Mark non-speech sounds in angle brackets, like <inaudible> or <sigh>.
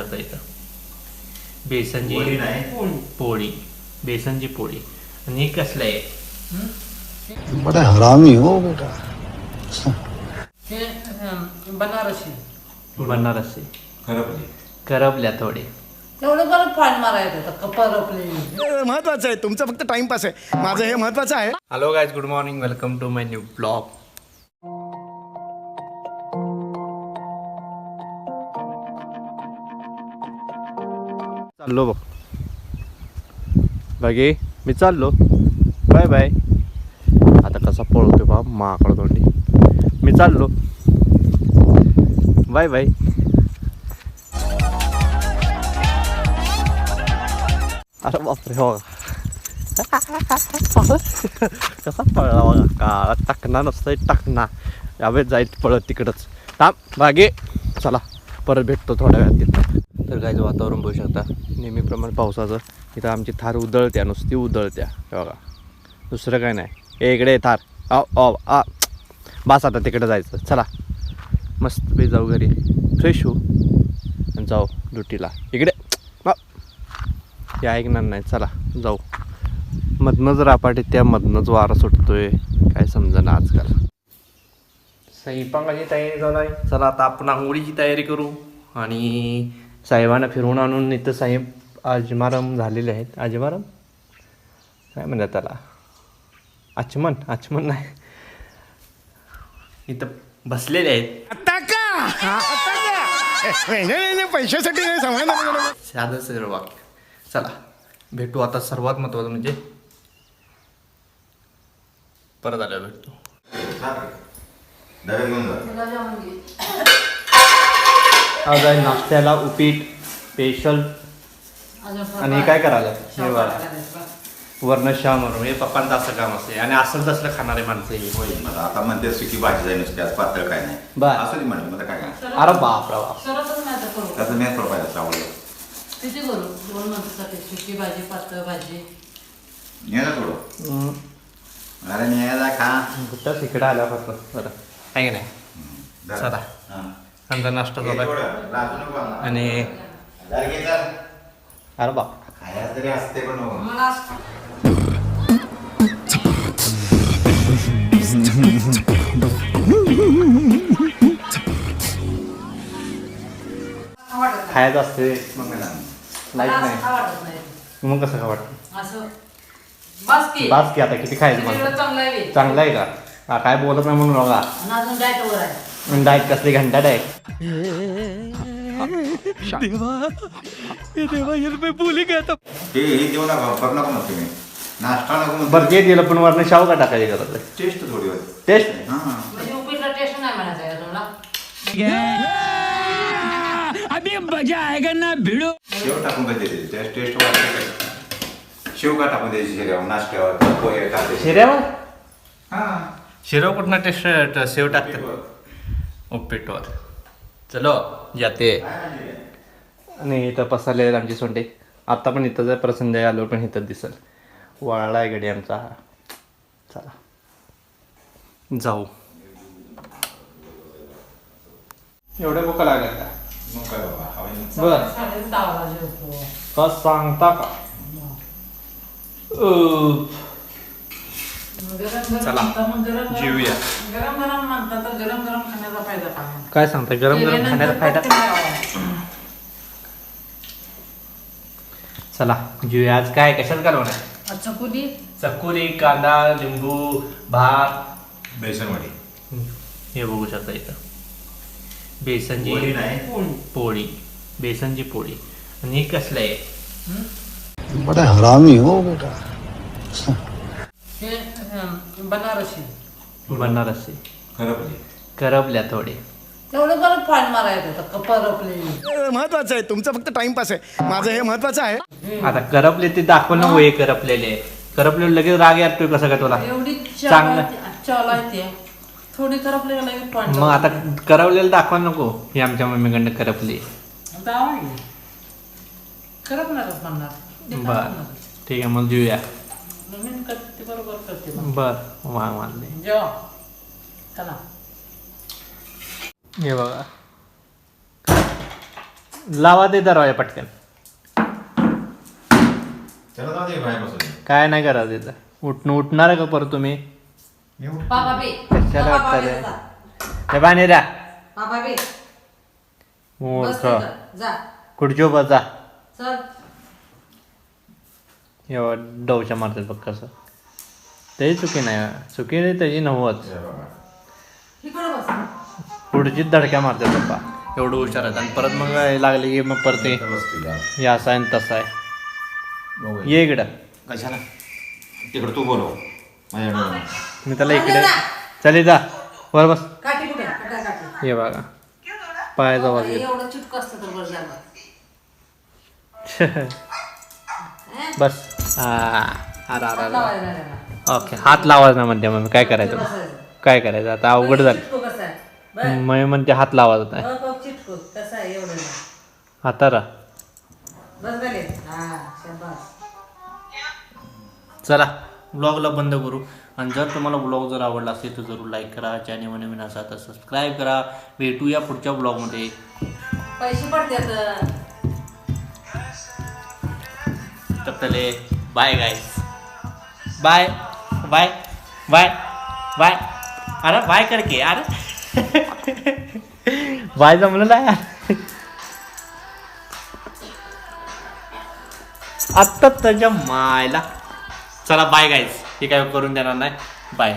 शकता इथं बेसनची नाही. पोळी. बेसनची पोळी. आणि हे कसलं आहे? बड़ा हरामी हो बेटा. हे अं, बनारसी. बनारसी. खरं म्हणजे करपल्या थोडे. तेवढं बरं पाणी मारायचं कपर आपले महत्वाचं आहे. तुमचं फक्त टाइमपास आहे. माझं हे महत्वाचं आहे. Hello guys good morning welcome to my new blog चाललो बघ. बागे मी चाललो. Bye bye. आता कसा पळतो बा माकड तोंडी. मी चाललो. Bye bye. अरे बापरे हो. कसा पळला बघा. काळा टाकणार नसतंय टाकणार यावेळेस जाईल पळत तिकडंच. थांब बागे चला परत भेटतो थोड्या वेळात तिथं. तर काय वातावरण बघू शकता. नेहमीप्रमाणे पावसाचं. इथं आमची थार उदळत्या नुसती उदळत्या बघा. दुसरं काय नाही. ए इकडे थार. आ आ आ. बास आता तिकडे जायचं. चला. मस्त बी जाऊ घरी. फ्रेश होऊ. आणि जाऊ ड्युटीला. इकडे. हे ऐकणार नाही. चला जाऊ. मधनंच रापाटी त्या मधनंच वारा सुटतोय. काय समजा आजकाल. स्वयंपाकाची तयारी झाला आहे. चला आता आपण आंघोळीची तयारी करू. आणि साहेबांना फिरवून आणून इथं साहेब आजमाराम झालेले आहेत. आजमाराम? काय म्हणतात त्याला? आचमन आचमन नाही. इथं बसलेले आहेत. आता का? हा, आता का? ए, नाही नाही नाही, पैशासाठी साधं सगळं वाक्य. चला भेटू आता सर्वात महत्त्वाचं म्हणजे. परत आल्यावर भेटतो आज आहे नाश्त्याला उपीट स्पेशल आणि हे काय करायला? वर्ण श्याम म्हणून. हे पप्पांचं असं काम असते आणि असं तसलं खाणारे माणसं हे. होय मला आता म्हणते सुकी भाजी जाईल नुसती आज पातळ काय नाही. बर. असं नाही म्हणत मला काय काय अरे बाप रे बाप. सरतच नाही आता करू. त्याचं मी थोडं पाहिजे आवडलं किती करू? दोन माणसासाठी. सुकी भाजी पातळ भाजी. थोडं. अरे मी यायला खा. कुठं? तिकडं आल्या फक्त बरं. आहे की नाही. चला. हा. आमचा नाश्ता झाला. आणि. अरे बाप हो. खायचं असते? लाइट नाही. मग कसं काय वाटतं? असं बस की. बास की आता किती खायचं चांगलं आहे बे. चांगलं आहे का? काय बोलत नाही म्हणून बघा आणि अजून डाएट वर आहे. डाएट कसली घंटा डाएट हे हे देऊ नका करू नका मग तुम्ही नाश्ता नको मग बरं ते दिलं पण वरनं शाव का टाकायची गरज आहे टेस्ट थोडी होती. टेस्ट? हा. म्हणजे उपीटला टेस्ट नाही म्हणायचं तुम्हाला? शेव टाकून काय द्यायची टेस्ट टेस्ट वाटते शेव का टाकून द्यायची शेऱ्यावर नाश्त्यावर. पोहे शिऱ्यावर हा. शिरो कुठनं टेस्ट सेव टाकतात? उपीटवर चलो जाते. आणि इथं पसरले आहेत आमची सोंडे. आत्ता पण इथं जर प्रसंग आलो पण इथं दिसल. वाळला आहे गडी आमचा. हा चला. जाऊ. एवढे बोका का? हवाई बर. का सांगता का? चला, जेवूया. गरम गरम म्हणता तर गरम फायदा काय काय सांगता गरम गरम खाण्याचा फायदा? चला जेवूया आज काय? कशात घालवणार चकुली. चकुली कांदा लिंबू भात. बेसनवाडी. हे बघू शकता इथं. बेसनची नाही. पोळी. पोळी. बेसनची पोळी. आणि हे कसलं आहे? बड़ा हरामी हो बेटा. हे अं, बनारसी. बनारसी. खरं म्हणजे करपल्या थोडे. बरं पाणी मारायचं महत्वाचं आहे तुमचं फक्त टाइमपास आहे. माझं हे महत्वाचं आहे. आता करपले ते दाखवणं वय करपलेले. करपलेले लगेच राग येतोय कसं काय तुला? एवढी चांगलं. चाला येते थोडी करपली का लगेच पाणी मग आता करपलेलं दाखवा नको ही आमच्या मम्मीकडनं करपली. आता आवडली. करपणारच म्हणणार. ते बर करपणारच. ठीक आहे मग जेऊया नवीन करते बरोबर करते मग. बर वा मानले चला. हे बघा. लावा ते दरवाजा पटकन. त्याला जाऊ दे बाहेर बसून. काय नाही करा तिथं उठणं उठणार आहे का परत तुम्ही? मी उठ- बाबा बे. कशाला बाबा वाटतं बे? जा. हे पाणी द्या. बाबा बे. बस मूर्ख तिथं. जा. खुर्ची बसा चल. एवढं डवच्या मारतात बघ कसं. ते चुकी नाही चुकी नाही त्याची नव्वद. हे बघा. इकडं पुढचीच धडक्या मारतात पप्पा. एवढं हुशार आहेत. आणि परत मग लागले की मग परत तुझ्या. हे असं आहे आणि तसं आहे. बघू. ये इकडं. कशाला? तिकडं तू बोलव. माझ्याकडे मी त्याला इकडे चल जा. वर बस. काठी कुठे? कटा काठी. ये बघा. पायाचा आवाज येतो एवढं चिटक असतं तर बरं झालं. <laughs> बस. हा अरे अरे अरे लावायला नाही लागणार. ओके हात लावायचा ना म्हणते मग काय करायचं. काय करायचं? आता अवघड झालं. मग म्हणते हात लावायचा नाही बघ, बघ, चिटको. कसा आहे एवढं नाही. हातारा बस झाले हा शाबास. चला ब्लॉगला बंद करू. आणि जर तुम्हाला ब्लॉग जर आवडला असेल तर जरूर लाईक करा. चॅनल नवीन असा तर सबस्क्राईब करा. भेटूया पुढच्या ब्लॉगमध्ये. पैसे पडतात तपतले bye guys bye bye bye bye अरे बाय कर के अरे. बाय जमलं ना यार आत्ता त्याच्या मायला. चला बाय गाईज हे काय करून देणार नाही? बाय